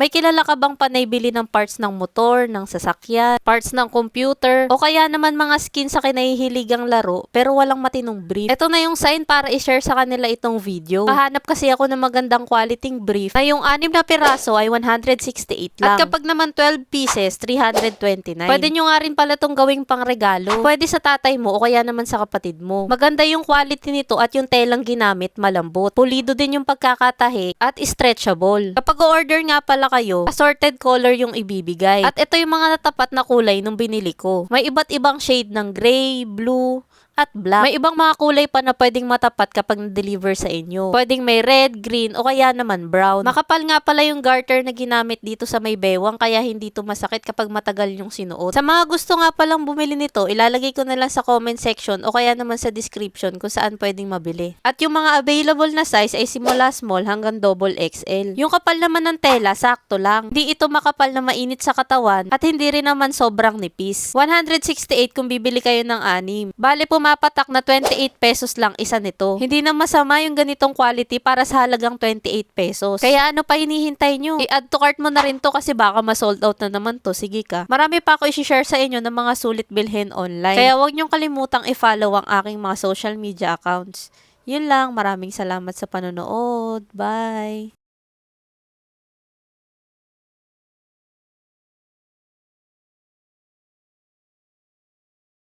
May kilala ka bang panay bili ng parts ng motor, ng sasakyan, parts ng computer, o kaya naman mga skin sa kinahihiligang laro pero walang matinong brief? Ito na yung sign para i-share sa kanila itong video. Kahanap kasi ako ng magandang quality brief na yung anim na piraso ay 168 lang. At kapag naman 12 pieces, 329. Pwede nyo nga rin pala itong gawing pangregalo. Pwede sa tatay mo o kaya naman sa kapatid mo. Maganda yung quality nito at yung telang ginamit malambot. Pulido din yung pagkakatahi at stretchable. Kapag order nga pala kayo, assorted color yung ibibigay. At ito yung mga natapat na kulay nung binili ko. May iba't ibang shade ng gray, blue, at black. May ibang mga kulay pa na pwedeng matapat kapag na-deliver sa inyo. Pwedeng may red, green, o kaya naman brown. Makapal nga pala yung garter na ginamit dito sa may bewang kaya hindi to masakit kapag matagal yung sinuot. Sa mga gusto nga palang bumili nito, ilalagay ko na lang sa comment section o kaya naman sa description kung saan pwedeng mabili. At yung mga available na size ay simula small hanggang double XL. Yung kapal naman ng tela, sakto lang. Hindi ito makapal na mainit sa katawan at hindi rin naman sobrang nipis. 168 kung bibili kayo ng anim. Bale pumapatak na 28 pesos lang isa nito. Hindi na masama yung ganitong quality para sa halagang 28 pesos. Kaya ano pa hinihintay nyo? I-add to cart mo na rin to kasi baka ma-sold out na naman to. Sige ka. Marami pa ako i-share sa inyo ng mga sulit bilhin online. Kaya huwag nyong kalimutang i-follow ang aking mga social media accounts. Yun lang. Maraming salamat sa panonood. Bye!